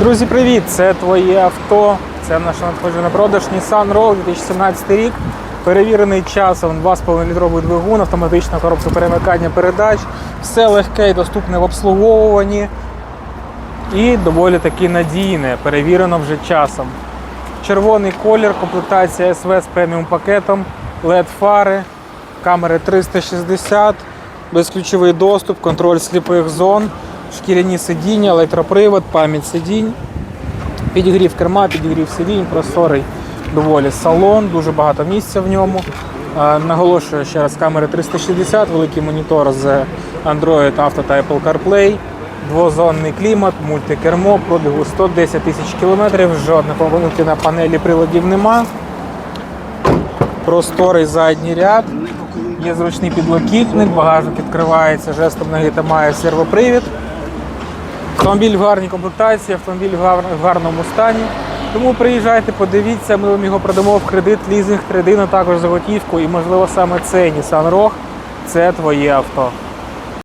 Друзі, привіт! Це твоє авто. Це наше надходження на продаж Nissan Rogue 2017 рік. Перевірений часом 2,5 літровий двигун, автоматична коробка перемикання передач. Все легке і доступне в обслуговуванні. І доволі таки надійне, перевірено вже часом. Червоний колір, комплектація SV з преміум пакетом, LED фари, камери 360, безключовий доступ, контроль сліпих зон, шкіряні сидіння, електропривод, пам'ять сидінь, підігрів керма, підігрів сидінь, просторий доволі салон, дуже багато місця в ньому. Е, Наголошую ще раз, камери 360, великий монітор з Android Auto та Apple CarPlay, двозонний клімат, мультикермо, пробігу 110 тисяч кілометрів, жодної помилки на панелі приладів нема. Просторий задній ряд, є зручний підлокітник, багажник відкривається, жестом ноги та має сервопривід. Автомобіль в гарній комплектації, автомобіль в гар- в гарному стані. Тому приїжджайте, подивіться, ми вам його продамо в кредит, лізинг, а також за готівку. І можливо саме цей Nissan Rogue – це твоє авто.